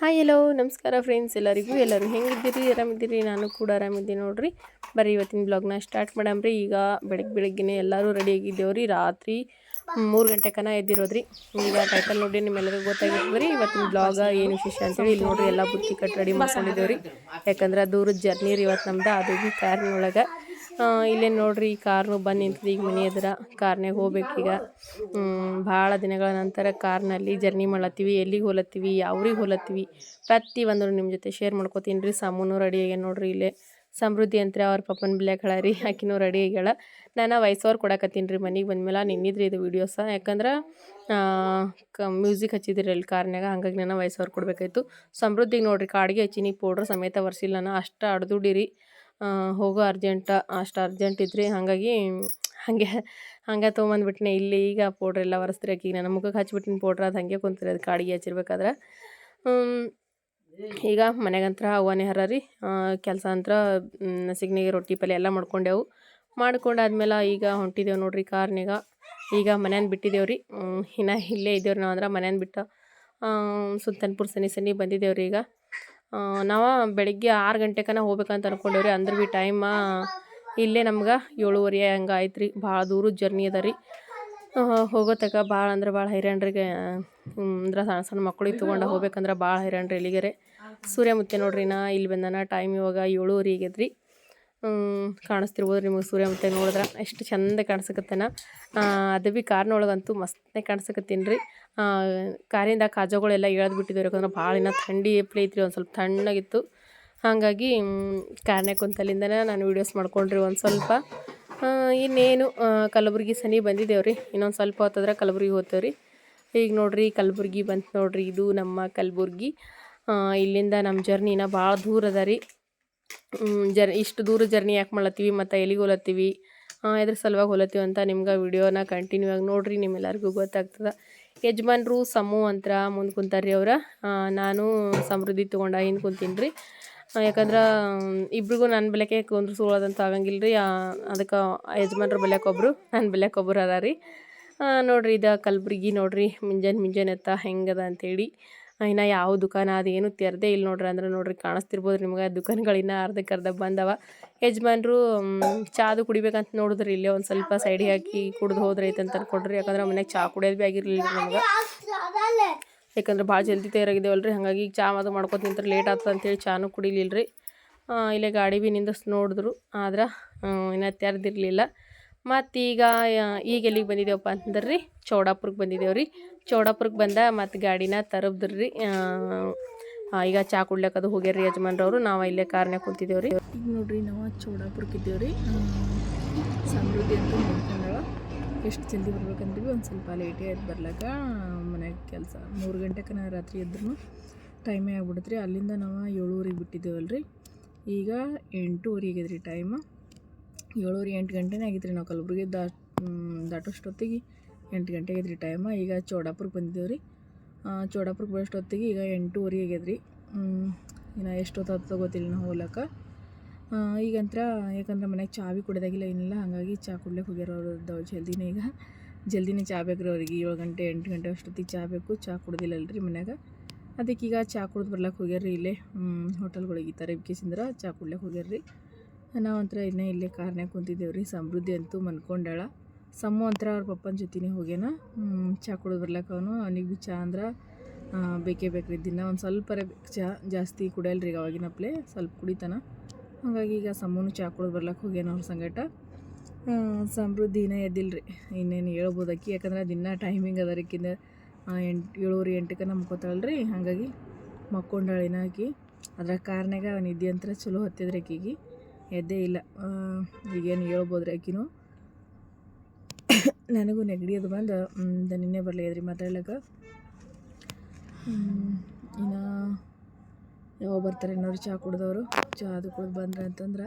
Hi ಎಲ್ಲೋ ನಮಸ್ಕಾರ friends ಎಲ್ಲರಿಗೂ, ಎಲ್ಲರೂ ಹೆಂಗಿದ್ದೀರಿ? ಆರಾಮಿದ್ದೀರಿ? ನಾನು ಕೂಡ ಆರಾಮಿದ್ದೀನಿ ನೋಡ್ರಿ. ಬರೀ ಇವತ್ತಿನ ಬ್ಲಾಗ್ನ ಸ್ಟಾರ್ಟ್ ಮಾಡಮ್ರಿ. ಈಗ ಬೆಳಗ್ಗೆ ಬೆಳಗ್ಗೆನೇ ಎಲ್ಲರೂ ರೆಡಿಯಾಗಿದ್ದೇವ್ರಿ ರಾತ್ರಿ ಮೂರು ಗಂಟೆ ಕನ ಎದ್ದಿರೋದ್ರಿ. ಈಗ ಟೈಟಲ್ ನೋಡಿ ನಿಮ್ಮೆಲ್ಲರಿಗೂ ಗೊತ್ತಾಗಿರ್ತದೆ ರೀ ಇವತ್ತಿನ ಬ್ಲಾಗ ಏನು ವಿಶೇಷ ಅಂತೇಳಿ ಇಲ್ಲಿ ನೋಡ್ರಿ. ಎಲ್ಲ ಬುತ್ತಿ ಕಟ್ ರೆಡಿ ಮಾಡ್ಕೊಂಡಿದ್ದೇವ್ರಿ. ಯಾಕಂದ್ರೆ ದೂರದ ಜರ್ನಿ ರೀ ಇವತ್ತು ನಮ್ದು. ಅದು ಕಾರ್ನೊಳಗೆ ಇಲ್ಲೇ ನೋಡ್ರಿ ಈ ಕಾರ್ನು ಬಂದು ನಿಂತಿದೆ. ಈಗ ಮನೆ ಎದುರ ಕಾರ್ನಾಗ ಹೋಗ್ಬೇಕೀಗ ಭಾಳ ದಿನಗಳ ನಂತರ ಕಾರ್ನಲ್ಲಿ ಜರ್ನಿ ಮಾಡತ್ತೀವಿ ಎಲ್ಲಿಗೆ ಹೋಲತ್ತೀವಿ ಯಾವ್ರಿಗೆ ಹೋಲತ್ತೀವಿ ಪ್ರತಿ ಒಂದು ನಿಮ್ಮ ಜೊತೆ ಶೇರ್ ಮಾಡ್ಕೋತೀನಿ ರೀ. ಸಾಮೂನು ರೆಡಿ ಆಗ್ಯಾನ ನೋಡ್ರಿ ಇಲ್ಲೇ. ಸಮೃದ್ಧಿ ಅಂತಾರೆ ಅವ್ರ ಪಪ್ಪನ ಬಿಲ್ಯಾಕ ಹಳ ರೀ. ಆಕಿನೂ ರೆಡಿ ಆಗ್ಯಾಳ. ನಾನು ವಯಸ್ಸವ್ರು ಕೊಡಕತ್ತೀನಿ ರೀ ಮನೆಗೆ ಬಂದ್ಮೇಲೆ. ನಿನ್ನಿದ್ರಿ ಇದು ವೀಡಿಯೋಸ ಯಾಕಂದ್ರೆ ಕ ಮ್ಯೂಸಿಕ್ ಹಚ್ಚಿದ್ರಿ ಅಲ್ಲಿ ಕಾರ್ನಾಗ ಹಂಗಾಗಿ ನಾನು ವಯಸ್ಸವ್ರು ಕೊಡಬೇಕಾಯ್ತು. ಸಮೃದ್ಧಿಗೆ ನೋಡ್ರಿ, ಕಾಡಿಗೆ ಹಚ್ಚಿನಿ. ಪೌಡ್ರ್ ಸಮೇತ ಒರ್ಸಿಲ್ಲ ನಾನು. ಅಷ್ಟು ಅಡ್ದುಡಿರಿ. ಹೋಗೋ ಅರ್ಜೆಂಟ ಅಷ್ಟು ಅರ್ಜೆಂಟ್ ಇದ್ರಿ ಹಾಗಾಗಿ ಹಾಗೆ, ಹಂಗೆ ತೊಗೊಂಬಂದ್ಬಿಟ್ನೆ. ಇಲ್ಲಿ ಈಗ ಪೌಡ್ರ್ ಎಲ್ಲ ಒರೆಸ್ತ್ರಿ ಆಕಿಗೆ ನಾನು ಮುಖಕ್ಕೆ ಹಚ್ಬಿಟ್ಟಿನ ಪೌಡ್ರ್ ಅದು ಹಾಗೆ ಕುಂತ್ರಿ, ಅದು ಕಾಡಿಗೆ ಹಚ್ಚಿರ್ಬೇಕಾದ್ರೆ. ಈಗ ಮನೆಗಂತ್ರ ಅವನೇ ಹರ ರೀ. ಕೆಲಸ ಅಂತ್ರ ಸಿಗ್ನಿಗೆ ರೊಟ್ಟಿ ಪಲ್ಯ ಎಲ್ಲ ಮಾಡ್ಕೊಂಡೆವು. ಮಾಡ್ಕೊಂಡಾದ್ಮೇಲೆ ಈಗ ಹೊಂಟಿದ್ದೇವೆ ನೋಡ್ರಿ ಕಾರ್ನಿಗ ಈಗ ಮನೆಯನ್ನು ಬಿಟ್ಟಿದ್ದೇವೆ ರೀ. ಇನ್ನು ಇಲ್ಲೇ ಇದ್ದೇವ್ರಿ ನಾವು ಅಂದ್ರೆ ಮನೆಯನ್ನು ಬಿಟ್ಟು. ಸುಲ್ತಾನ್ಪುರ ಸನಿ ಸನಿ ಬಂದಿದ್ದೇವ್ರಿ ಈಗ. ನಾವು ಬೆಳಗ್ಗೆ ಆರು ಗಂಟೆಕನ ಹೋಗ್ಬೇಕಂತ ಅನ್ಕೊಂಡೇವ್ರಿ. ಅಂದ್ರೆ ಭೀ ಟೈಮ ಇಲ್ಲೇ ನಮ್ಗೆ ಏಳುವರೆ ಹಂಗೆ ಆಯ್ತು ರೀ ಭಾಳ ದೂರ ಜರ್ನಿ ಅದ ರೀ. ಹೋಗೋ ತಕ ಭಾಳ ಅಂದ್ರೆ ಭಾಳ ಹೈರಾಣ್ರಿಗೆ ಅಂದ್ರೆ ಸಣ್ಣ ಸಣ್ಣ ಮಕ್ಳಿಗೆ ತೊಗೊಂಡು ಹೋಗ್ಬೇಕಂದ್ರೆ ಭಾಳ ಹೈರಾಣ್ರಿ ಇಲ್ಲಿಗೆರೆ. ಸೂರ್ಯ ಮುತ್ತೆ ನೋಡ್ರಿ ನಾ, ಇಲ್ಲಿ ಬಂದನ ಟೈಮ್ ಇವಾಗ ಏಳುವರೆ ಆಗೈತೆ ರೀ ಕಾಣಿಸ್ತಿರ್ಬೋದು ನಿಮಗೆ ಸೂರ್ಯ ಮತ್ತೆ ನೋಡಿದ್ರೆ. ಎಷ್ಟು ಚಂದ ಕಾಣಿಸಕತ್ತೇನ. ಅದು ಭೀ ಕಾರ್ನೊಳಗಂತೂ ಮಸ್ತೇ ಕಾಣಿಸಕತ್ತೀನಿ ರೀ ಕಾರಿಂದ ಕಾಜೋಗಳೆಲ್ಲ ಎಳ್ದು ಯಾಕಂದ್ರೆ ಭಾಳ ಇನ್ನೂ ಥಂಡಿ ಏಪ್ಲೆ ಐತ್ರಿ ಒಂದು ಸ್ವಲ್ಪ ತಣ್ಣಗಿತ್ತು. ಹಾಗಾಗಿ ಕಾರ್ನೇ ಕುಂತಲ್ಲಿಂದನೇ ನಾನು ವೀಡಿಯೋಸ್ ಮಾಡ್ಕೊಂಡ್ರಿ ಒಂದು ಸ್ವಲ್ಪ. ಇನ್ನೇನು ಕಲಬುರ್ಗಿ ಸನಿ ಬಂದಿದ್ದೇವೆ ರೀ ಇನ್ನೊಂದು ಸ್ವಲ್ಪ ಹೊತ್ತಾದ್ರೆ ಕಲಬುರ್ಗಿ ಹೋಗ್ತೇವೆ ರೀ ಈಗ ನೋಡ್ರಿ, ಕಲಬುರ್ಗಿ ಬಂತು ನೋಡ್ರಿ, ಇದು ನಮ್ಮ ಕಲಬುರ್ಗಿ. ಇಲ್ಲಿಂದ ನಮ್ಮ ಜರ್ನಿನ ಭಾಳ ದೂರ ಅದ ರೀ. ಜರ್ ಇಷ್ಟು ದೂರ ಜರ್ನಿ ಯಾಕೆ ಮಾಡ್ಲತ್ತೀವಿ ಮತ್ತು ಎಲ್ಲಿಗೆ ಹೋಲತ್ತೀವಿ ಇದ್ರ ಸಲುವಾಗಿ ಹೋಲತ್ತೀವಿ ಅಂತ ನಿಮ್ಗೆ ವಿಡಿಯೋನ ಕಂಟಿನ್ಯೂ ಆಗಿ ನೋಡಿರಿ, ನಿಮ್ಮೆಲ್ಲರಿಗೂ ಗೊತ್ತಾಗ್ತದೆ. ಯಜಮಾನ್ರು ಸಮು ಅಂತರ ಮುಂದೆ ಕುಂತಾರ್ರಿ ಅವ್ರ. ನಾನು ಸಮೃದ್ಧಿ ತೊಗೊಂಡ ಹಿಂದೆ ಕುಂತೀನಿ ರೀ ಯಾಕಂದ್ರೆ ಇಬ್ರಿಗೂ ನನ್ನ ಬೆಲೆಕೆ ಕುಂದ್ರಸ್ಕೊಳ್ಳೋದಂತ ಆಗಂಗಿಲ್ಲ ರೀ ಅದಕ್ಕೆ ಯಜಮಾನ್ರ ಒಬ್ಬರು ನನ್ನ ಬೆಲೆಕ್ಕೆ ಒಬ್ಬರು ರೀ ನೋಡಿರಿ ಇದು ಕಲಬುರ್ಗಿ ನೋಡ್ರಿ, ಮುಂಜಾನೆ ಮುಂಜಾನೆ ಎತ್ತ ಹೆಂಗದ ಅಂತೇಳಿ. ಇನ್ನು ಯಾವ ದುಕಾನ ಅದೇನು ತೆರೆದೇ ಇಲ್ಲ ನೋಡ್ರಿ ಅಂದ್ರೆ ನೋಡ್ರಿ ಕಾಣಿಸ್ತಿರ್ಬೋದು ನಿಮ್ಗೆ. ದುಕಾನ್ಗಳಿನ್ನ ಅರ್ಧಕ್ಕೆ ಅರ್ಧ ಬಂದವ. ಯಜಮಾನ್ರು ಚಾದು ಕುಡಿಬೇಕಂತ ನೋಡಿದ್ರಿ ಇಲ್ಲೇ ಒಂದು ಸ್ವಲ್ಪ ಸೈಡಿಗೆ ಹಾಕಿ ಕುಡ್ದು ಹೋದ್ರೆ ಐತೆ ಅಂತ ಅನ್ಕೊಂಡ್ರಿ. ಯಾಕಂದ್ರೆ ಮನೆಗೆ ಚಾ ಕುಡಿಯೋದು ಭೀ ಆಗಿರಲಿಲ್ಲ ನಮ್ಗೆ. ಯಾಕಂದ್ರೆ ಭಾಳ ಜಲ್ದಿ ತಯಾರಾಗಿದ್ದೇವಲ್ಲ ರೀ ಹಾಗಾಗಿ ಚಾ ಅದು ಮಾಡ್ಕೊತ ನಿಂತ್ರೆ ಲೇಟ್ ಆಗ್ತದೆ ಅಂತೇಳಿ ಚಾನು ಕುಡಿಲಿಲ್ಲ ರೀ ಇಲ್ಲೇ ಗಾಡಿ ಭೀ ನಿಂದಿಸ್ ನೋಡಿದ್ರು. ಆದ್ರೆ ಇನ್ನೂ ತೆರೆದಿರಲಿಲ್ಲ. ಮತ್ತು ಈಗ ಈಗ ಎಲ್ಲಿಗೆ ಬಂದಿದ್ದೇವಪ್ಪ ಅಂತಂದ್ರೆ? ಚೌಡಾಪುರಕ್ಕೆ ಬಂದಿದ್ದೇವೆ ರೀ ಚೌಡಾಪುರಕ್ಕೆ ಬಂದ ಮತ್ತು ಗಾಡಿನ ತರಬ್ದ್ರಿ ರೀ ಈಗ ಚಾ ಕುಡ್ಲಕ್ಕದು ಹೋಗ್ಯಾರ ರೀ ಯಜಮಾನ್ರವರು. ನಾವು ಇಲ್ಲೇ ಕಾರ್ನ್ಯಾಗ ಕುಂತಿದ್ದೇವೆ ರೀ ಈಗ ನೋಡ್ರಿ ನಾವು ಚೌಡಾಪುರಕ್ಕೆ ಇದ್ದೇವೆ ರೀ ಸಮೃದ್ಧಿ ಅಂತ ನೋಡ್ಕೊಂಡವ. ಎಷ್ಟು ಜಲ್ದಿ ಬರ್ಬೇಕಂದ್ವಿ ಒಂದು ಸ್ವಲ್ಪ ಲೇಟೇ ಆಯ್ತು ಬರ್ಲಾಕ. ಮನ್ಯಾಗ ಕೆಲಸ ಮೂರು ಗಂಟೆಗೆ ನಾ ರಾತ್ರಿ ಇದ್ರೂ ಟೈಮೇ ಆಗ್ಬಿಡುತ್ತೆ ರೀ ಅಲ್ಲಿಂದ ನಾವು ಏಳುವರೆಗೆ ಬಿಟ್ಟಿದ್ದೇವಲ್ಲ ರೀ ಈಗ ಎಂಟೂವರೆಗೆ ರೀ ಟೈಮ್ ಏಳುವರೆ ಎಂಟು ಗಂಟೆನೇ ಆಗಿತ್ತು ರೀ ನಾವು ಕಲಬುರ್ಗಿ ದಾಟ್ ದಾಟೋಷ್ಟೊತ್ತಿಗೆ ಎಂಟು ಗಂಟೆ ಆಗೈತೆ ರೀ ಟೈಮ ಈಗ ಚೌಡಾಪುರಕ್ಕೆ ಬಂದಿದ್ದೇವೆ ರೀ ಚೌಡಾಪುರಕ್ಕೆ ಬರೋಷ್ಟೊತ್ತಿಗೆ ಈಗ ಎಂಟೂವರೆ ಆಗ್ಯದ ರೀ ಇನ್ನು ಎಷ್ಟೊತ್ತು ಗೊತ್ತಿಲ್ಲ ನಾವು ಹೋಗ್ಲಕ್ಕ. ಈಗಂತ್ರ ಯಾಕಂದ್ರೆ ಮನೆಗೆ ಬಿ ಕುಡಿದಾಗಿಲ್ಲ, ಏನಿಲ್ಲ, ಹಾಗಾಗಿ ಚಾ ಕುಡ್ಲಿಕ್ಕೆ ಹೋಗ್ಯಾರ ಅವ್ರದ್ದು ಜಲ್ದಿನೇ ಈಗ. ಜಲ್ದಿನೇ ಚಾ ಬೇಕು ರೀ ಅವ್ರಿಗೆ. ಏಳು ಗಂಟೆ, ಎಂಟು ಗಂಟೆ ಅಷ್ಟೊತ್ತಿಗೆ ಚಾ ಬೇಕು. ಚಾ ಕುಡ್ದಿಲ್ಲಲ್ಲ ರೀ ಮನ್ಯಾಗ. ಅದಕ್ಕೆ ಈಗ ಚಾ ಕುಡ್ದು ಬರ್ಲಕ್ಕೆ ಹೋಗ್ಯಾರ ರೀ ಇಲ್ಲೇ ಹೋಟೆಲ್ಗಳಿಗೆ ಈ ಥರ ಇಬ್ಕೇಸಿಂದ್ರೆ ಚಾ ಕುಡ್ಲಕ್ಕೆ ಹೋಗ್ಯಾರ ರೀ ನಾವಂತ್ರ ಇನ್ನೇ ಇಲ್ಲೇ ಕಾರ್ನಾಗ ಕುಂತಿದ್ದೇವೆ ರೀ ಸಮೃದ್ಧಿ ಅಂತೂ ಮನ್ಕೊಂಡಾಳ. ಸಮ್ಮು ಅಂತರ ಅವ್ರ ಪಪ್ಪನ ಜೊತೆನೇ ಹೋಗ್ಯಾನ. ಚಾ ಕುಡಿದು ಬರ್ಲಕ್ಕೆ ಅವನು. ಅವನಿಗೆ ಭೀ ಚಹಾ ಅಂದ್ರೆ ಬೇಕೇ ಬೇಕು ರೀ ದಿನ. ಒಂದು ಸ್ವಲ್ಪ ಚಹಾ ಜಾಸ್ತಿ ಕುಡಿಯಲ್ಲ ರೀ ಅವಾಗಿನಪ್ಲೆ ಸ್ವಲ್ಪ ಕುಡಿತಾನ. ಹಾಗಾಗಿ ಈಗ ಸಮ್ಮನು ಚಾ ಕುಡಿದು ಬರ್ಲಕ್ಕೆ ಹೋಗ್ಯಾನ ಅವ್ರ ಸಂಗಟ. ಸಮೃದ್ಧಿ ಇನ್ನೂ ಎದ್ದಿಲ್ಲ ರೀ ಇನ್ನೇನು ಹೇಳ್ಬೋದು ಅಕ್ಕಿ ಯಾಕಂದ್ರೆ ದಿನ ಟೈಮಿಂಗ್ ಅದ ರೀಕಿಂದ ಎಂಟು, ಏಳುವರೆ ಎಂಟಕ್ಕೆ ನಂಬ್ಕೋತಾಳೆ ರೀ ಹಾಗಾಗಿ ಮಕ್ಕೊಂಡಾಳಿನ ಆಕಿ ಅದ್ರ ಕಾರ್ನಾಗ ನಿದ್ದೆ ಅಂತ ಚಲೋ ಹತ್ತಿದ್ರೆ ಆಕಿಗೆ ಎದ್ದೇ ಇಲ್ಲ. ಈಗೇನು ಹೇಳ್ಬೋದು ರೀ ಆಕಿನೂ ನನಗೂ ನೆಗಡಿ ಅದು ಬಂದು ನಿನ್ನೆ ಬರಲಿ ಮಾತಾಡ್ಲಿಕ್ಕೆ. ಇನ್ನು ಯಾವಾಗ ಬರ್ತಾರೆ ನೋಡಿ ಚಹಾ ಕುಡ್ದವರು. ಚಹಾ ಅದು ಕುಡ್ದು ಬಂದ್ರೆ ಅಂತಂದ್ರೆ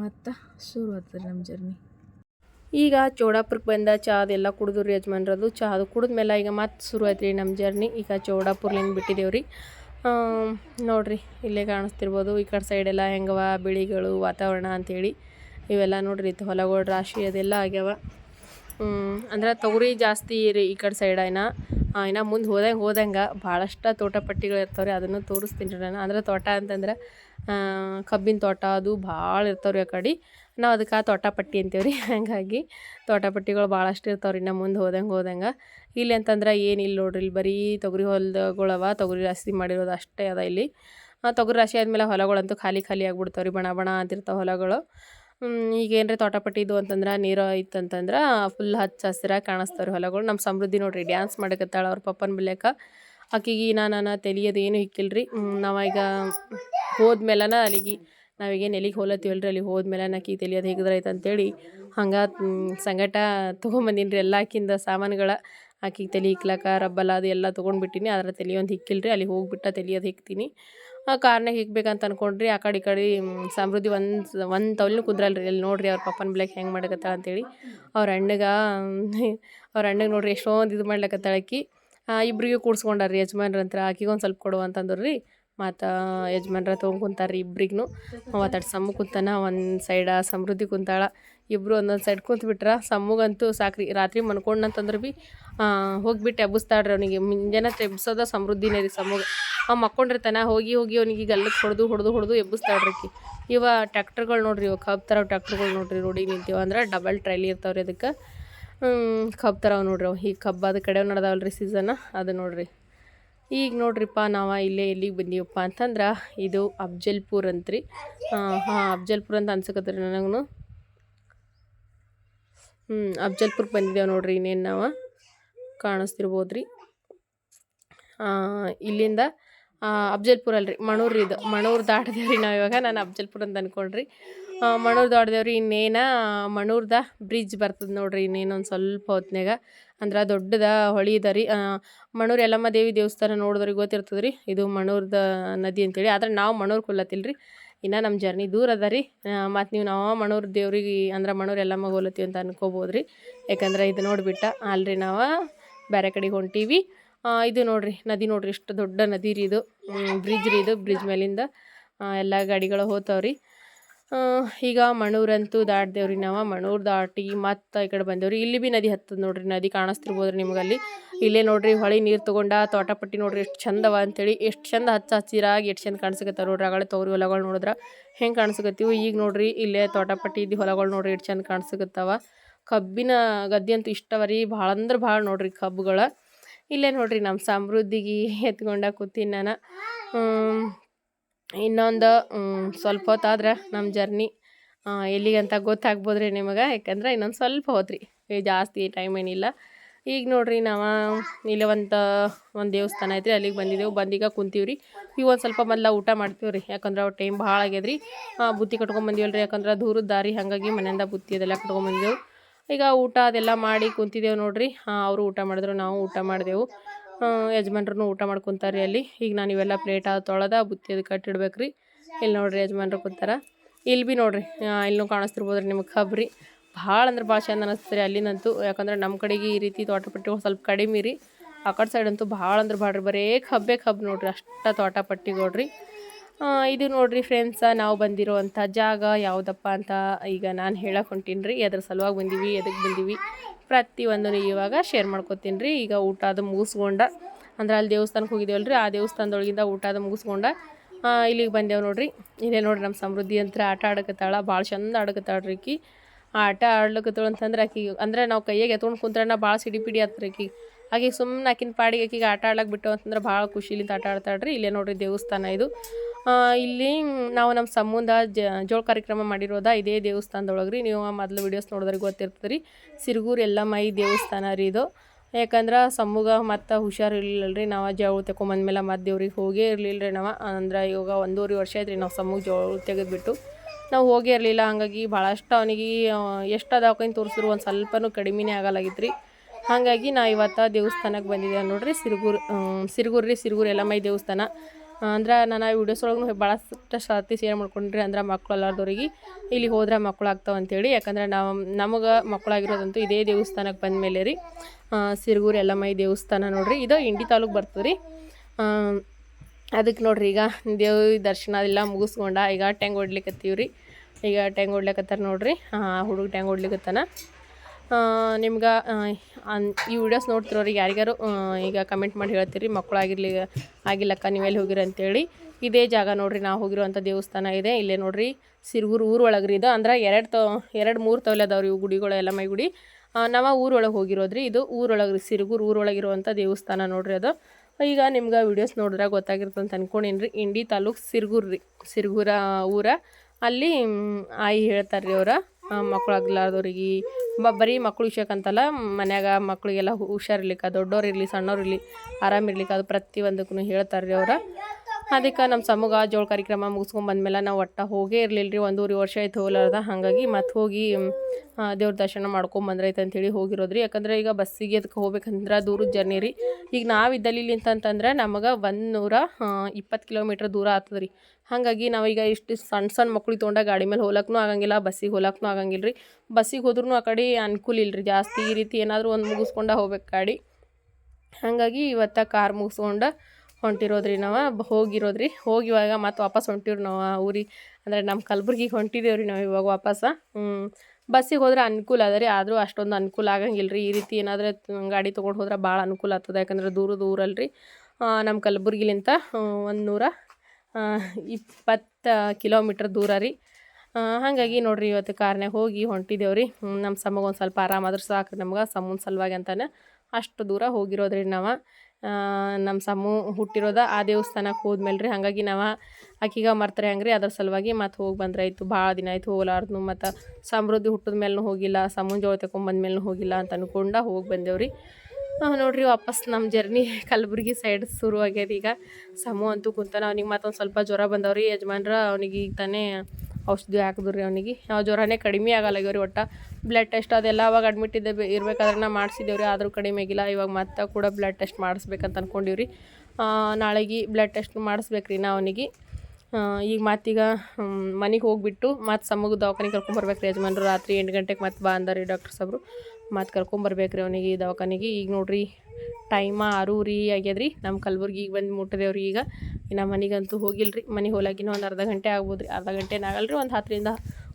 ಮತ್ತೆ ಶುರು ಆಗ್ತದೆ ನಮ್ಮ ಜರ್ನಿ. ಈಗ ಚೌಡಾಪುರಕ್ಕೆ ಬಂದ ಚಹಾ ಅದೆಲ್ಲ ಕುಡಿದು ರೀ ಯಜಮಾನ್ರದು. ಚಹಾ ಅದು ಕುಡಿದ್ಮೇಲೆ ಈಗ ಮತ್ತೆ ಶುರು ಆಯ್ತು ರೀ ನಮ್ಮ ಜರ್ನಿ. ಈಗ ಚೌಡಾಪುರ್ಲಿಂದ ಬಿಟ್ಟಿದ್ದೇವೆ ರೀ ನೋಡಿರಿ, ಇಲ್ಲೇ ಕಾಣಿಸ್ತಿರ್ಬೋದು. ಈ ಕಡೆ ಸೈಡೆಲ್ಲ ಹೆಂಗವ? ಬಿಳಿಗಳು, ವಾತಾವರಣ ಅಂಥೇಳಿ ಇವೆಲ್ಲ ನೋಡ್ರಿ ಹೊಲಗಳು ರಾಶಿ ಅದೆಲ್ಲ ಆಗ್ಯಾವ. ಅಂದ್ರೆ ತೊಗರಿ ಜಾಸ್ತಿ ರೀ ಈ ಕಡೆ ಸೈಡ್ ಏನ. ಇನ್ನು ಮುಂದೆ ಹೋದಂಗೆ ಹೋದಂಗೆ ಭಾಳಷ್ಟು ತೋಟಪಟ್ಟಿಗಳು ಇರ್ತಾವೆ ರೀ ಅದನ್ನು ತೋರಿಸ್ತೀನಿ ರೀ ನಾನು. ಅಂದ್ರೆ ತೋಟ ಅಂತಂದ್ರೆ ಕಬ್ಬಿನ ತೋಟ ಅದು ಭಾಳ ಇರ್ತಾವೆ ರೀ ಆ ಕಡೆ. ನಾವು ಅದಕ್ಕೆ ತೋಟಪಟ್ಟಿ ಅಂತೀವಿ ರೀ ಹಾಗಾಗಿ ತೋಟಪಟ್ಟಿಗಳು ಭಾಳಷ್ಟು ಇರ್ತಾವೆ ರೀ ಇನ್ನು ಮುಂದೆ ಹೋದಂಗೆ ಹೋದಂಗೆ. ಇಲ್ಲಿ ಅಂತಂದ್ರೆ ಏನಿಲ್ಲ ನೋಡ್ರಿ, ಇಲ್ಲಿ ಬರೀ ತೊಗರಿ ಹೊಲಗಳವ ತೊಗರಿ ರಾಶಿ ಮಾಡಿರೋದು ಅಷ್ಟೇ ಅದ ಇಲ್ಲಿ. ತೊಗರಿ ರಾಶಿ ಆದಮೇಲೆ ಹೊಲಗಳಂತೂ ಖಾಲಿ ಖಾಲಿ ಆಗ್ಬಿಡ್ತಾವೆ ರೀ ಬಣ ಬಣ ಅಂತಿರ್ತಾವೆ ಹೊಲಗಳು. ಈಗ ಏನ್ರಿ ತೋಟಪಟ್ಟಿ ಇದು ಅಂತಂದ್ರೆ, ನೀರು ಐತಂತಂದ್ರೆ ಫುಲ್ ಹಚ್ಚ ಹಸಿರಾಗಿ ಕಾಣಿಸ್ತಾರೆ ಹೊಲಗಳು. ನಮ್ಮ ಸಮೃದ್ಧಿ ನೋಡ್ರಿ ಡ್ಯಾನ್ಸ್ ಮಾಡಕತ್ತಾಳ ಅವ್ರ ಪಪ್ಪನ ಬಿಲ್ಯಾಕ. ಆಕಿಗೆ ನಾನು ತಲಿಯೋದು ಏನು ಹಿಕ್ಕಿಲ್ರಿ. ನಾವೀಗ ಹೋದ್ಮೇಲನ ಅಲ್ಲಿಗೆ ನಾವೀಗೇನು ನೆಲಿಗೆ ಹೋಲತ್ತೀವಲ್ರಿ ಅಲ್ಲಿ ಹೋದ್ಮೇಲೆ ಆಕಿ ತಲಿಯೋದು ಹೇಗಿದ್ರೈತೆ ಅಂತೇಳಿ ಹಂಗೆ ಸಂಗಟ ತೊಗೊಂಬಂದೀನಿ ರೀ ಎಲ್ಲ ಆಕಿಂದ ಸಾಮಾನುಗಳ. ಆಕಿಗೆ ತಲೆ ಇಕ್ಲಕ್ಕ ರಬ್ಬಲ್ಲ ಅದು ಎಲ್ಲ ತೊಗೊಂಡ್ಬಿಟ್ಟಿನಿ, ಅದರ ತಲೆ ಒಂದು ಹಿಕ್ಕಿಲ್ರಿ, ಅಲ್ಲಿ ಹೋಗ್ಬಿಟ್ಟ ತಲಿಯೋದು ಹಿಕ್ತೀನಿ. ಕಾರ್ನಾಗ ಹಿಕ್ಬೇಕಂತ ಅನ್ಕೊಂಡ್ರಿ, ಆ ಕಡೆ ಈ ಕಡೆ ಸಮೃದ್ಧಿ ಒಂದು ಒಂದು ತವಲು ಕುದ್ರಲ್ರಿ. ಇಲ್ಲಿ ನೋಡ್ರಿ ಅವ್ರ ಪಪ್ಪನ ಬ್ಲಾಕ್ ಹೆಂಗೆ ಮಾಡಕತ್ತಾಳ ಅಂತೇಳಿ. ಅವ್ರ ಅಣ್ಣಗ ಅವ್ರ ಅಣ್ಣಗೆ ನೋಡ್ರಿ ಎಷ್ಟೊಂದು ಇದು ಮಾಡ್ಲಕತ್ತಾಳ ಆಕಿ. ಇಬ್ಬರಿಗೂ ಕೂಡ್ಸ್ಕೊಂಡಾರ ರೀ ಯಜಮಾನ್ರ ಹತ್ರ. ಒಂದು ಸ್ವಲ್ಪ ಕೊಡು ಅಂತಂದ್ರು. ರೀ ಮತ್ತು ಯಜಮಾನ್ರ ತೊಗೊಂಡು ಕುಂತಾರ್ರಿ ರೀ ಇಬ್ರಿಗೂ ಅವತ್ತು ಸಮ್ಮ ಕುಂತಾನ, ಒಂದು ಸೈಡ ಸಮೃದ್ಧಿ ಕುಂತಾಳ. ಇಬ್ಬರು ಒಂದೊಂದು ಸೈಡ್ ಕುಂತ್ಬಿಟ್ರ. ಸಮ್ಮಗಂತೂ ಸಾಕ್ರಿ, ರಾತ್ರಿ ಮನ್ಕೊಂಡಂತಂದ್ರೆ ಭೀ ಹೋಗ್ಬಿಟ್ಟು, ಎಬ್ಬಿಸ್ತಾಳ್ರಿ ಅವನಿಗೆ. ಮುಂಜಾನೆ ಎಬ್ಸೋದ ಸಮೃದ್ಧಿನೇ ರೀ ಸಮ್ಮಗ. ಅವ ಮಕ್ಕೊಂಡಿರ್ತಾನೆ, ಹೋಗಿ ಹೋಗಿ ಅವನಿಗೆ ಗಲ್ಲಕ್ಕೆ ಹೊಡೆದು ಹೊಡೆದು ಹೊಡೆದು ಎಬ್ಬಿಸ್ತಾಳ್ರಿ ಆಕಿ. ಇವ ಟ್ಯಾಕ್ಟರ್ಗಳು ನೋಡ್ರಿ, ಇವ ಕಬ್ ಥರ ಟ್ಯಾಕ್ಟರ್ಗಳು ನೋಡ್ರಿ ರೋಡಿಗೆ ನಿಂತೀವ ಅಂದ್ರೆ ಡಬಲ್ ಟ್ರೈಲಿ ಇರ್ತಾವ್ರಿ ಅದಕ್ಕೆ. ಕಬ್ ಥರ ನೋಡ್ರಿ ಅವು. ಈಗ ಕಬ್ಬಾದ ಕಡೆ ನಡೆದಾವಲ್ರಿ ಸೀಸನ್ ಅದು ನೋಡ್ರಿ. ಈಗ ನೋಡ್ರಿಪ್ಪ ನಾವು ಇಲ್ಲೇ ಎಲ್ಲಿಗೆ ಬಂದೀವಪ್ಪ ಅಂತಂದ್ರೆ, ಇದು ಅಫ್ಜಲ್ಪುರ್ ಅಂತ್ರಿ. ಹಾಂ, ಅಫ್ಜಲ್ಪುರ್ ಅಂತ ಅನ್ಸಕತ್ರಿ ನನಗೂ ಹ್ಞೂ ಅಫ್ಜಲ್ಪುರ್ಗೆ ಬಂದಿದ್ದೇವೆ ನೋಡ್ರಿ ಇನ್ನೇನು ನಾವು? ಕಾಣಿಸ್ತಿರ್ಬೋದು ರೀ ಇಲ್ಲಿಂದ ಆ, ಅಫ್ಜಲ್ಪುರ ಅಲ್ರಿ. ಮಣೂರು ಇದು ಮಣೂರು ರೀ ನಾವು ಇವಾಗ ನಾನು ಅಫ್ಜಲ್ಪುರ ಅಂತ ಅಂದ್ಕೊಂಡ್ರಿ ಮಣೂರು ರೀ ಇನ್ನೇನ ಮಣೂರ್ದ ಬ್ರಿಡ್ಜ್ ಬರ್ತದೆ ನೋಡ್ರಿ ಇನ್ನೇನೊಂದು ಸ್ವಲ್ಪ ಹೊತ್ನ್ಯಾಗ. ಅಂದ್ರೆ ದೊಡ್ಡದ ಹೊಳಿ ಇದೆ ರೀ. ಮಣೂರು ಯಲ್ಲಮ್ಮ ದೇವಿ ದೇವಸ್ಥಾನ ನೋಡಿದ್ರಿಗೆ ಗೊತ್ತಿರ್ತದೆ ರೀ ಇದು ಮಣೂರ್ದ ನದಿ ಅಂತೇಳಿ. ಆದ್ರೆ ನಾವು ಮಣೂರು ಕೊಲ್ಲತ್ತಿಲ್ಲ ಇನ್ನು ನಮ್ಮ ಜರ್ನಿ ದೂರ ಅದ ರೀ. ಮತ್ತು ನೀವು ನಾವು ಮಣೂರು ದೇವ್ರಿಗೆ ಅಂದ್ರೆ ಮಣೂರು ಎಲ್ಲಮ್ಮ ಹೋಲತ್ತೀವಿ ಅಂತ ಅನ್ಕೋಬೋದು ರೀ ಯಾಕಂದ್ರೆ ಇದು ನೋಡಿಬಿಟ್ಟ ಅಲ್ರಿ ನಾವು ಬೇರೆ ಕಡೆಗೆ ಹೊಂಟೀವಿ. ಇದು ನೋಡಿರಿ ನದಿ ನೋಡಿರಿ ಇಷ್ಟು ದೊಡ್ಡ ನದಿ ರೀ ಇದು. ಬ್ರಿಡ್ಜ್ ರೀ ಇದು ಬ್ರಿಡ್ಜ್ ಮೇಲಿಂದ ಎಲ್ಲ ಗಾಡಿಗಳು ಹೋತಾವ್ರಿ ಈಗ ಮಣೂರಂತೂ ದಾಟ್ದೇವ್ರಿ ನಾವು. ಮಣೂರು ದಾಟಿ ಮತ್ತು ಈ ಕಡೆ ಬಂದೇವ್ರಿ. ಇಲ್ಲಿ ಭೀ ನದಿ ಹತ್ತದ ನೋಡ್ರಿ. ನದಿ ಕಾಣಿಸ್ತಿರ್ಬೋದು ರೀ ನಿಮಗಲ್ಲಿ. ಇಲ್ಲೇ ನೋಡ್ರಿ ಹೊಳಿ ನೀರು ತೊಗೊಂಡ ತೋಟಪಟ್ಟಿ ನೋಡ್ರಿ ಎಷ್ಟು ಚಂದವ ಅಂತೇಳಿ, ಎಷ್ಟು ಚಂದ ಹಚ್ಚ ಹಸಿರಾಗಿ, ಎಷ್ಟು ಚಂದ ಕಾಣಿಸ್ಕತ್ತ ನೋಡ್ರಿ ಆಗಳ ತೊಗರಿ ಹೊಲಗಳು ನೋಡಿದ್ರೆ. ಹೆಂಗೆ ಕಾಣಿಸ್ಕತ್ತೀವಿ? ಈಗ ನೋಡ್ರಿ ಇಲ್ಲೇ ತೋಟಪಟ್ಟಿ ಇದ್ದು ಹೊಲಗಳು ನೋಡ್ರಿ ಎಷ್ಟು ಚಂದ ಕಾಣಿಸ್ಕತ್ತವ. ಕಬ್ಬಿನ ಗದ್ದೆ ಅಂತೂ ಇಷ್ಟವ ರೀ, ಭಾಳ ಅಂದ್ರೆ ಭಾಳ ನೋಡ್ರಿ ಕಬ್ಬುಗಳ. ಇಲ್ಲೇ ನೋಡ್ರಿ ನಮ್ಮ ಸಮೃದ್ಧಿಗೆ ಎತ್ಕೊಂಡ ಕೂತೀನಿ ನಾನು. ಇನ್ನೊಂದು ಸ್ವಲ್ಪ ಹೊತ್ತಾದ್ರೆ ನಮ್ಮ ಜರ್ನಿ. ಎಲ್ಲಿಗಂತ ಗೊತ್ತಾಗ್ಬೋದ್ರಿ ನಿಮಗೆ? ಯಾಕಂದ್ರೆ ಇನ್ನೊಂದು ಸ್ವಲ್ಪ ಹೋತ್ರಿ. ಜಾಸ್ತಿ ಟೈಮ್ ಏನಿಲ್ಲ. ಈಗ ನೋಡ್ರಿ ನಾವು ಇಲ್ಲಿ ಒಂದು ಒಂದು ದೇವಸ್ಥಾನ ಐತ್ರಿ, ಅಲ್ಲಿಗೆ ಬಂದಿದ್ದೆವು ಬಂದೀಗ ಕುಂತೀವಿ ರೀ ಈಗ ಒಂದು ಸ್ವಲ್ಪ ಮೊದಲ ಊಟ ಮಾಡ್ತೀವಿ ರೀ ಯಾಕಂದ್ರೆ ಅವು ಟೈಮ್ ಭಾಳ ಆಗ್ಯದ್ರಿ. ಬುತ್ತಿ ಕಟ್ಕೊಂಬಂದಿವಲ್ಲ ರೀ ಯಾಕಂದ್ರೆ ದೂರದ ದಾರಿ, ಹಾಗಾಗಿ ಮನೆಯಿಂದ ಬುತ್ತಿ ಅದೆಲ್ಲ ಕಟ್ಕೊಂಬಂದೆವು ಈಗ ಊಟ ಅದೆಲ್ಲ ಮಾಡಿ ಕುಂತಿದ್ದೇವೆ ನೋಡ್ರಿ. ಅವರು ಊಟ ಮಾಡಿದ್ರು, ನಾವು ಊಟ ಮಾಡಿದೆವು. ಯಜಮಾನ್ರು ಊಟ ಮಾಡ್ಕೊತಾರೆ ಅಲ್ಲಿ. ಈಗ ನಾನು ಇವೆಲ್ಲ ಪ್ಲೇಟ್ ತೊಳೆದ ಬುತ್ತಿ ಅದು ಕಟ್ಟಿಡ್ಬೇಕು ರೀ ಇಲ್ಲಿ ನೋಡ್ರಿ ಯಜಮಾನ್ರು ಕೂತಾರ. ಇಲ್ಲಿ ಭೀ ನೋಡ್ರಿ ಇಲ್ಲೂ ಕಾಣಿಸ್ತಿರ್ಬೋದ್ರಿ ನಿಮಗೆ ಖಬ್ರಿ ಭಾಳ ಅಂದ್ರೆ ಭಾಳ ಚಂದ ಅನ್ನಿಸ್ತು ರೀ ಅಲ್ಲಿನಂತೂ. ಯಾಕಂದ್ರೆ ನಮ್ಮ ಕಡೆಗೆ ಈ ರೀತಿ ತೋಟಪಟ್ಟಿಗಳು ಸ್ವಲ್ಪ ಕಡಿಮೆ ರೀ. ಆ ಕಡೆ ಸೈಡ್ ಅಂತೂ ಭಾಳ ಅಂದ್ರೆ ಭಾಳ ರೀ. ಬರೇ ಕಬ್ಬೆ ಕಬ್ಬು ನೋಡ್ರಿ ಅಷ್ಟ ತೋಟಪಟ್ಟಿಗಳ್ರಿ. ಆ, ಇದು ನೋಡ್ರಿ ಫ್ರೆಂಡ್ಸ ನಾವು ಬಂದಿರುವಂಥ ಜಾಗ ಯಾವುದಪ್ಪ ಅಂತ ಈಗ ನಾನು ಹೇಳಕ್ಕೆ ಹೊಂಟೀನಿ ರೀ ಅದ್ರ ಸಲುವಾಗಿ ಬಂದೀವಿ ಎದಕ್ಕೆ ಬಂದೀವಿ? ಪ್ರತಿಯೊಂದು ಇವಾಗ ಶೇರ್ ಮಾಡ್ಕೊತೀನಿ ರೀ ಈಗ ಊಟ ಅದು ಮುಗಿಸ್ಕೊಂಡ ಅಂದ್ರೆ ಅಲ್ಲಿ ದೇವಸ್ಥಾನಕ್ಕೆ ಹೋಗಿದ್ದೇವಲ್ಲ ರೀ ಆ ದೇವಸ್ಥಾನದೊಳಗಿಂದ ಊಟ ಅದು ಮುಗಿಸ್ಕೊಂಡ ಇಲ್ಲಿಗೆ ಬಂದೇವು ನೋಡ್ರಿ. ಇದೇ ನೋಡ್ರಿ ನಮ್ಮ ಸಮೃದ್ಧಿ ಅಂತ ಆಟ ಆಡಕತ್ತಾಳ ಭಾಳ ಚಂದ ಆಡಕತ್ತಾಳ್ರಿ ಆಕಿ ಆಟ ಆಡ್ಲಕತ್ತಳು ಅಂತಂದ್ರೆ ಆಕಿಗೆ ಅಂದ್ರೆ ನಾವು ಕೈಯಾಗೆ ಎತ್ಕೊಂಡು ಕುಂತ್ರಣ್ಣ ಭಾಳ ಸಿಡಿ ಪಿಡಿ ಆತ್ರಿ ಆಕಿ. ಆಕಿಗೆ ಸುಮ್ಮನೆ ಆಕಿನ ಪಾಡಿಗೆ ಆಕಿಗೆ ಆಟ ಆಡ್ಲಕ್ಕೆ ಬಿಟ್ಟು ಅಂತಂದ್ರೆ ಭಾಳ ಖುಷಿಲಿಂದ ಆಟ ಆಡ್ತಾಳ್ರಿ ಇಲ್ಲೇ ನೋಡ್ರಿ ದೇವಸ್ಥಾನ ಇದು. ಇಲ್ಲಿ ನಾವು ನಮ್ಮ ಸಂಬಂಧ ಜೋಳ ಕಾರ್ಯಕ್ರಮ ಮಾಡಿರೋದ ಇದೇ ದೇವಸ್ಥಾನದೊಳಗ್ರಿ. ನೀವು ಮೊದಲು ವೀಡಿಯೋಸ್ ನೋಡಿದ್ರೆ ಗೊತ್ತಿರ್ತದೆ ರೀ ಎಲ್ಲ ಮೈ ದೇವಸ್ಥಾನ ರೀ ಇದು. ಯಾಕಂದ್ರೆ ಸಮ್ಮುಗ ಮತ್ತು ಹುಷಾರು ಇರಲಿಲ್ಲ ರೀ ನಾವು ಜೋಳ ತೆಕೊಂಬಂದ್ಮೇಲೆ ಮತ್ತೆ ದೇವ್ರಿಗೆ ಹೋಗೇ ಇರಲಿಲ್ಲ ರೀ ನಾವು. ಅಂದ್ರೆ ಇವಾಗ ಒಂದೂವರೆ ವರ್ಷ ಆಯ್ತು ರೀ ನಾವು ಸಮ್ಮುಗೆ ಜೋಳ ತೆಗೆದ್ಬಿಟ್ಟು. ನಾವು ಹೋಗೇ ಇರಲಿಲ್ಲ. ಹಂಗಾಗಿ ಭಾಳಷ್ಟು ಅವನಿಗೆ ಎಷ್ಟು ಅದಾವಕೈನ್ ತೋರಿಸಿದ್ರು ಒಂದು ಸ್ವಲ್ಪನೂ ಕಡಿಮೆನೇ ರೀ ಹಾಗಾಗಿ ನಾ ಇವತ್ತು ದೇವಸ್ಥಾನಕ್ಕೆ ಬಂದಿದ್ದೇವೆ ನೋಡ್ರಿ, ಸಿರುಗೂರು ಸಿರುಗೂರು ರೀ, ಸಿರುಗೂರು ಎಲ್ಲಮ್ಮೈ ದೇವಸ್ಥಾನ. ಅಂದ್ರೆ ನಾನು ವಿಡಿಯೋಸ್ ಒಳಗೂ ಭಾಳಷ್ಟು ಸಾತಿ ಶೇರ್ ಮಾಡ್ಕೊಂಡ್ರಿ ಅಂದ್ರೆ ಮಕ್ಕಳು ಎಲ್ಲಾರ್ದವ್ರಿಗೆ ಇಲ್ಲಿ ಹೋದ್ರೆ ಮಕ್ಕಳು ಆಗ್ತಾವೆ ಅಂತೇಳಿ. ಯಾಕಂದ್ರೆ ನಾವು, ನಮಗೆ ಮಕ್ಕಳಾಗಿರೋದಂತೂ ಇದೇ ದೇವಸ್ಥಾನಕ್ಕೆ ಬಂದ ಮೇಲೆ ರೀ. ಸಿರುಗೂರು ಎಲ್ಲಮ್ಮೈ ದೇವಸ್ಥಾನ ನೋಡ್ರಿ. ಇದು ಇಂಡಿ ತಾಲೂಕು ಬರ್ತದೆ ರೀ ಅದಕ್ಕೆ ನೋಡ್ರಿ ಈಗ ದೇವ್ರ ದರ್ಶನ ಎಲ್ಲ ಮುಗಿಸ್ಕೊಂಡ ಈಗ ಟ್ಯಾಂಗ್ ಹೊಡ್ಲಿಕ್ಕತ್ತೀವಿ ರೀ ಈಗ ಟ್ಯಾಂಗ್ ಹೊಡ್ಲಿಕ್ಕತ್ತಾರ ನೋಡ್ರಿ. ಹುಡುಗ ಟ್ಯಾಂಗ್ ಹೊಡ್ಲಿಕತ್ತಾನ. ನಿಮ್ಗೆ ಈ ವಿಡಿಯೋಸ್ ನೋಡ್ತಿರೋರಿಗೆ ಯಾರಿಗಾರು ಈಗ ಕಮೆಂಟ್ ಮಾಡಿ ಹೇಳ್ತೀರಿ. ಮಕ್ಕಳು ಆಗಿರ್ಲಿ, ಆಗಿಲ್ಲಕ್ಕ ನೀವೆಲ್ಲಿ ಹೋಗಿರಿ ಅಂತೇಳಿ. ಇದೇ ಜಾಗ ನೋಡ್ರಿ, ನಾವು ಹೋಗಿರುವಂಥ ದೇವಸ್ಥಾನ ಇದೆ. ಇಲ್ಲೇ ನೋಡ್ರಿ, ಸಿರ್ಗೂರು ಊರು ಒಳಗ್ರಿ ಇದು. ಅಂದ್ರೆ ಎರಡು ತೊ, ಎರಡು ಮೂರು ತವಲೆ ಅದಾವ್ರಿ ಇವು ಗುಡಿಗಳು, ಎಲ್ಲ ಮೈ ಗುಡಿ ನಾವ ಊರೊಳಗೆ ಹೋಗಿರೋದ್ರಿ. ಇದು ಊರೊಳಗೆ ರೀ ಸಿರ್ಗೂರು ಊರೊಳಗಿರುವಂಥ ದೇವಸ್ಥಾನ ನೋಡ್ರಿ ಅದು. ಈಗ ನಿಮ್ಗೆ ವಿಡಿಯೋಸ್ ನೋಡಿದ್ರೆ ಗೊತ್ತಾಗಿರ್ತದೆ ಅಂತ ಅನ್ಕೊಂಡೇನ್ರಿ. ಇಂಡಿ ತಾಲೂಕು ಸಿರ್ಗೂರು ರೀ, ಸಿರ್ಗೂರ ಊರ. ಅಲ್ಲಿ ಆಯಿ ಹೇಳ್ತಾರೆ ರೀ ಅವ್ರ ಬ ಬರೀ ಮಕ್ಕಳು ವಿಷಯಕ್ಕಂತಲ್ಲ ಮನ್ಯಾಗ ಮಕ್ಕಳಿಗೆಲ್ಲ ಹುಷಾರಿರ್ಲಿಕ್ಕೆ ದೊಡ್ಡವ್ರು ಇರಲಿ, ಸಣ್ಣವ್ರು ಇರಲಿ ಆರಾಮಿರ್ಲಿಕ್ಕೆ ಅದು ಪ್ರತಿಯೊಂದಕ್ಕೂ ಹೇಳ್ತಾರೆ ರೀ ಅವ್ರ. ಅದಕ್ಕೆ ನಮ್ಮ ಸಮೂಹ ಜೋಳ ಕಾರ್ಯಕ್ರಮ ಮುಗಿಸ್ಕೊಂಡು ಬಂದ್ಮೇಲೆ ನಾವು ಒಟ್ಟ ಹೋಗೇ ಇರಲಿಲ್ಲ ರೀ ಒಂದೂವರೆ ವರ್ಷ ಆಯ್ತು ಹೋಗ್ಲಾರ್ದ. ಹಾಗಾಗಿ ಮತ್ತೆ ಹೋಗಿ ದೇವ್ರ ದರ್ಶನ ಮಾಡ್ಕೊಂಬಂದ್ರೈತೆ ಅಂತೇಳಿ ಹೋಗಿರೋದ್ರಿ. ಯಾಕಂದ್ರೆ ಈಗ ಬಸ್ಸಿಗೆ ಅದಕ್ಕೆ ಹೋಗ್ಬೇಕಂದ್ರೆ ದೂರದ ಜರ್ನಿ ರೀ. ಈಗ ನಾವು ಇದ್ದಲ್ಲಿ ಅಂತಂದ್ರೆ ನಮಗೆ ಒಂದು ನೂರ ಇಪ್ಪತ್ತು ಕಿಲೋಮೀಟ್ರ್ ದೂರ ಆಗ್ತದೆ ರೀ ಹಾಗಾಗಿ ನಾವೀಗ ಇಷ್ಟು ಸಣ್ಣ ಸಣ್ಣ ಮಕ್ಳಿಗೆ ತೊಗೊಂಡ ಗಾಡಿ ಮೇಲೆ ಹೋಲಕ್ಕೂ ಆಗಂಗಿಲ್ಲ, ಬಸ್ಸಿಗೆ ಹೋಲಕ್ಕೂ ಆಗಂಗಿಲ್ಲ ರೀ. ಬಸ್ಸಿಗೆ ಹೋದ್ರೂ ಆ ಕಡೆ ಅನುಕೂಲ ಇಲ್ಲ ರೀ ಜಾಸ್ತಿ ಈ ರೀತಿ ಏನಾದರೂ ಒಂದು ಮುಗಿಸ್ಕೊಂಡ ಹೋಗ್ಬೇಕು ಗಾಡಿ. ಹಾಗಾಗಿ ಇವತ್ತು ಕಾರ್ ಮುಗಿಸ್ಕೊಂಡು ಹೊಂಟಿರೋದ್ರಿ ನಾವು? ಹೋಗಿರೋದ್ರಿ. ಹೋಗಿ ಇವಾಗ ಮತ್ತೆ ವಾಪಸ್ ಹೊಂಟಿವ್ರಿ ನಾವು ಊರಿ. ಅಂದರೆ ನಮ್ಮ ಕಲ್ಬುರ್ಗಿಗೆ ಹೊಂಟಿದೇವ್ರಿ ನಾವು ಇವಾಗ ವಾಪಸ್. ಬಸ್ಸಿಗೆ ಹೋದ್ರೆ ಅನುಕೂಲ ಅದ ರೀ. ಆದರೂ ಅಷ್ಟೊಂದು ಅನುಕೂಲ ಆಗಂಗಿಲ್ಲ ರೀ ಈ ರೀತಿ ಏನಾದ್ರೆ ಗಾಡಿ ತೊಗೊಂಡು ಹೋದ್ರೆ ಭಾಳ ಅನುಕೂಲ ಆಗ್ತದೆ. ಯಾಕಂದ್ರೆ ದೂರದ ಊರಲ್ರಿ ನಮ್ಮ ಕಲಬುರ್ಗಿಲಿಂತ ಒಂದು ನೂರ ಇಪ್ಪತ್ತು ಕಿಲೋಮೀಟ್ರ್ ದೂರ ರೀ. ಹಾಗಾಗಿ ನೋಡ್ರಿ ಇವತ್ತು ಕಾರ್ನಾಗ ಹೋಗಿ ಹೊಂಟಿದೇವ್ರಿ. ನಮ್ಮ ಸಮಗೆ ಒಂದು ಸ್ವಲ್ಪ ಆರಾಮಾದ್ರೆ ಸಾಕು ನಮ್ಗೆ. ಸಮ್ಮನ ಸಲುವಾಗಿ ಅಂತಾನೆ. ಅಷ್ಟು ದೂರ ಹೋಗಿರೋದ್ರಿ ನಾವು. ನಮ್ಮ ಸಮೂ ಹುಟ್ಟಿರೋದ ಆ ದೇವಸ್ಥಾನಕ್ಕೆ ಹೋದ್ಮೇಲೆ ರೀ ಹಾಗಾಗಿ ನಾವು ಆಕಿಗ ಮರ್ತಾರೆ ಹಂಗ್ರಿ. ಅದ್ರ ಸಲುವಾಗಿ ಮತ್ತೆ ಹೋಗಿ ಬಂದ್ರೆ ಆಯಿತು ಭಾಳ ದಿನ ಆಯ್ತು ಹೋಗ್ಲಾರ್ದು ಮತ್ತು ಸಮೃದ್ಧಿ ಹುಟ್ಟಿದ ಮೇಲೂ ಹೋಗಿಲ್ಲ. ಸಮೂಹ ಜೋಳ ತಗೊಂಬಂದ ಮೇಲೂ ಹೋಗಿಲ್ಲ ಅಂತ ಅನ್ಕೊಂಡ ಹೋಗಿ ಬಂದೇವ್ರಿ. ನೋಡಿರಿ ವಾಪಸ್ ನಮ್ಮ ಜರ್ನಿ ಕಲಬುರ್ಗಿ ಸೈಡ್ ಶುರು ಆಗ್ಯದ ಈಗ. ಸಮೂ ಅಂತೂ ಕುಂತಾನ. ಅವ್ನಿಗೆ ಮತ್ತೊಂದು ಸ್ವಲ್ಪ ಜ್ವರ ಬಂದವ್ರಿ. ಯಜಮಾನ್ರ ಅವ್ನಿಗೆ ಈಗ ತಾನೇ ಔಷಧಿ ಹಾಕಿದ್ರು ಅವನಿಗೆ. ಯಾವ ಜ್ವರನೇ ಕಡಿಮೆ ಆಗಲ್ಲ ಇವ್ರಿ ಒಟ್ಟು. ಬ್ಲಡ್ ಟೆಸ್ಟ್ ಅದೆಲ್ಲ ಅವಾಗ ಅಡ್ಮಿಟ್ ಇದ್ದೆ ಇರಬೇಕಾದ್ರೆ ನಾ ಮಾಡಿಸಿದ್ದೇವ್ರಿ, ಆದರೂ ಕಡಿಮೆ ಆಗಿಲ್ಲ. ಇವಾಗ ಮತ್ತೆ ಕೂಡ ಬ್ಲಡ್ ಟೆಸ್ಟ್ ಮಾಡಿಸ್ಬೇಕಂತ ಅಂದ್ಕೊಂಡಿವ್ರಿ ನಾಳೆಗೆ ಬ್ಲಡ್ ಟೆಸ್ಟ್ ಮಾಡಿಸ್ಬೇಕ್ರಿ ನಾ ಅವನಿಗೆ. ಈಗ ಮತ್ತೀಗ ಮನೆಗೆ ಹೋಗಿಬಿಟ್ಟು ಮತ್ತು ಸಮ್ಮಗ ದವಾಖಾನಿಗೆ ಕರ್ಕೊಂಬರ್ಬೇಕು ರೀ ಯಜಮಾನ್ರು. ರಾತ್ರಿ ಎಂಟು ಗಂಟೆಗೆ ಮತ್ತೆ ಬಾ ಅಂದಾರಿ ಡಾಕ್ಟರ್ ಸಾಬ್ರು ಮತ್ತೆ ಕರ್ಕೊಂಬರ್ಬೇಕು ರೀ ಅವನಿಗೆ ದವಾಖಾನಿಗೆ. ಈಗ ನೋಡ್ರಿ ಟೈಮ ಆರೂರಿ ಆಗ್ಯದ್ರಿ. ನಮ್ಮ ಕಲ್ಬುರ್ಗಿಗೆ ಬಂದು ಮುಟ್ಟದೇವ್ರಿ ಈಗ. ಇನ್ನು ಮನೆಗಂತೂ ಹೋಗಿಲ್ರಿ. ಮನೆ ಹೋಲಾಗಿನ ಒಂದು ಅರ್ಧ ಗಂಟೆ ಆಗ್ಬೋದು ರೀ ಅರ್ಧ ಗಂಟೆನ ಆಗಲ್ರಿ ರೀ ಒಂದು ಹತ್ತರಿಂದ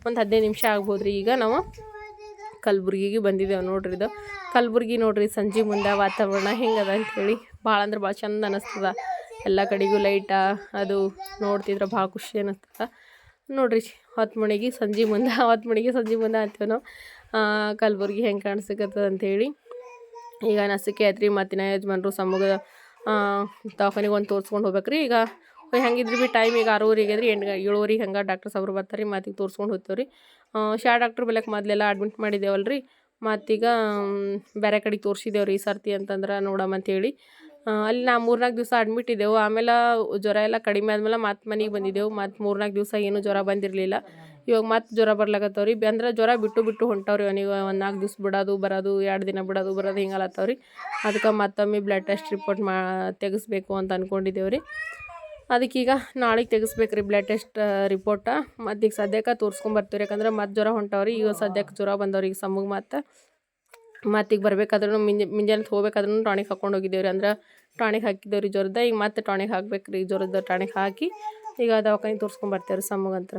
ಒಂದು ಹದಿನೈದು ನಿಮಿಷ ಆಗ್ಬೋದು ರೀ ಈಗ ನಾವು ಕಲಬುರ್ಗಿಗೆ ಬಂದಿದ್ದೇವೆ ನೋಡ್ರಿ ಇದು. ಕಲಬುರ್ಗಿ ನೋಡ್ರಿ, ಸಂಜೆ ಮುಂದೆ ವಾತಾವರಣ ಹೆಂಗದ ಅಂಥೇಳಿ ಭಾಳ ಅಂದ್ರೆ ಭಾಳ ಚಂದ ಅನ್ನಿಸ್ತದ ಎಲ್ಲ ಕಡೆಗೂ ಲೈಟ ಅದು ನೋಡ್ತಿದ್ರೆ ಭಾಳ ಖುಷಿ ಅನ್ನಿಸ್ತದ ನೋಡ್ರಿ ಹೊತ್ತು ಮಣಿಗೆ ಸಂಜೆ ಮುಂದೆ ಹೊತ್ತು ಮಣಿಗೆ ಸಂಜೆ ಮುಂದೆ ಅಂತೀವಿ ನಾವು. ಕಲಬುರ್ಗಿ ಹೆಂಗೆ ಕಾಣಿಸ್ಕತ್ತದ ಅಂಥೇಳಿ ಈಗ ನಸಿಕೆ ಆಯ್ತು ಮತ್ತಿನ ಯಜಮಾನ್ರು ಸಮೂಹದ ದವಾಖಾನಿಗೆ ಒಂದು ತೋರಿಸ್ಕೊಂಡು ಹೋಗ್ಬೇಕ್ರಿ. ಈಗ ಹೆಂಗಿದ್ರು ಬಿ ಟೈಮ್ ಈಗ ಆರೂವರೆಗೆ ರೀ ಎಂಟು ಏಳುವರೆಗೆ ಹೆಂಗೆ ಡಾಕ್ಟರ್ ಸಾಬ್ರು ಬರ್ತಾರೆ ರೀ ಮತ್ತೀಗ ತೋರಿಸ್ಕೊಂಡು ಹೋಗ್ತೇವೆ ರೀ ಶಾ ಡಾಕ್ಟ್ರ್ ಬೆಲೆಕ್ ಮೊದಲೆಲ್ಲ ಅಡ್ಮಿಟ್ ಮಾಡಿದ್ದೇವಲ್ಲ ರೀ ಮತ್ತೀಗ ಬೇರೆ ಕಡೆಗೆ ತೋರಿಸಿದ್ದೇವೆ ರೀ ಸರ್ತಿ ಅಂತಂದ್ರೆ ನೋಡಮ್ಮ ಅಂತೇಳಿ. ಆ, ಅಲ್ಲಿ ನಾ ಮೂರ್ನಾಲ್ಕು ದಿವಸ ಅಡ್ಮಿಟ್ ಇದ್ದೆವು ಆಮೇಲೆ ಜ್ವರ ಎಲ್ಲ ಕಡಿಮೆ ಆದಮೇಲೆ ಮತ್ತೆ ಮನೆಗೆ ಬಂದಿದ್ದೆವು ಮತ್ತು ಮೂರ್ನಾಲ್ಕು ದಿವಸ ಏನು ಜ್ವರ ಬಂದಿರಲಿಲ್ಲ. ಇವಾಗ ಮತ್ತೆ ಜ್ವರ ಬರ್ಲಾಕತ್ತವ್ರಿ. ಅಂದ್ರೆ ಜ್ವರ ಬಿಟ್ಟು ಬಿಟ್ಟು ಹೊಂಟವ್ರಿ ಅವನಿಗೆ ಒಂದು ನಾಲ್ಕು ದಿವ್ಸ ಬಿಡೋದು, ಬರೋದು, ಎರಡು ದಿನ ಬಿಡೋದು, ಬರೋದು ಹಿಂಗಲ್ಲತ್ತವ್ರಿ ಅದಕ್ಕೆ ಮತ್ತೊಮ್ಮೆ ಬ್ಲಡ್ ಟೆಸ್ಟ್ ರಿಪೋರ್ಟ್ ಮಾ ತೆಗಿಸ್ಬೇಕು ಅಂತ ಅಂದ್ಕೊಂಡಿದ್ದೇವೆ ರೀ ಅದಕ್ಕೀಗ ನಾಳೆಗೆ ತೆಗೆಸ್ಬೇಕು ರೀ ಬ್ಲಡ್ ಟೆಸ್ಟ್ ರಿಪೋರ್ಟ ಮತ್ತು ಈಗ ಸದ್ಯಕ್ಕೆ ತೋರಿಸ್ಕೊಂಬರ್ತೀವಿ ಯಾಕಂದ್ರೆ ಮತ್ತೆ ಜ್ವರ ಹೊಂಟವ್ರಿ. ಈಗ ಸದ್ಯಕ್ಕೆ ಜ್ವರ ಬಂದವ್ರಿ ಈಗ ಸಮ್ಮಗೆ ಮತ್ತೆ. ಮತ್ತೀಗ ಬರ್ಬೇಕಾದ್ರೂ ಮಿಂಜ ಹೋಗ್ಬೇಕಾದ್ರೂ ಟಾನಿಕ್ ಹಾಕೊಂಡು ಹೋಗಿದ್ದೇವೆ ರೀ ಅಂದ್ರೆ ಟಾನಿಕ್ ಹಾಕಿದ್ದೇವೆ ರೀ ಜ್ವರದ. ಈಗ ಮತ್ತೆ ಟಾನಿಕ್ ಹಾಕ್ಬೇಕು ರೀ ಜ್ವರದ ಟಾನಿಕ್ ಹಾಕಿ ಈಗ ದವಾಖಾನೆ ತೋರಿಸ್ಕೊಂಬರ್ತೇವ್ರಿ ಸಮ್ಮಗಂತ್ರ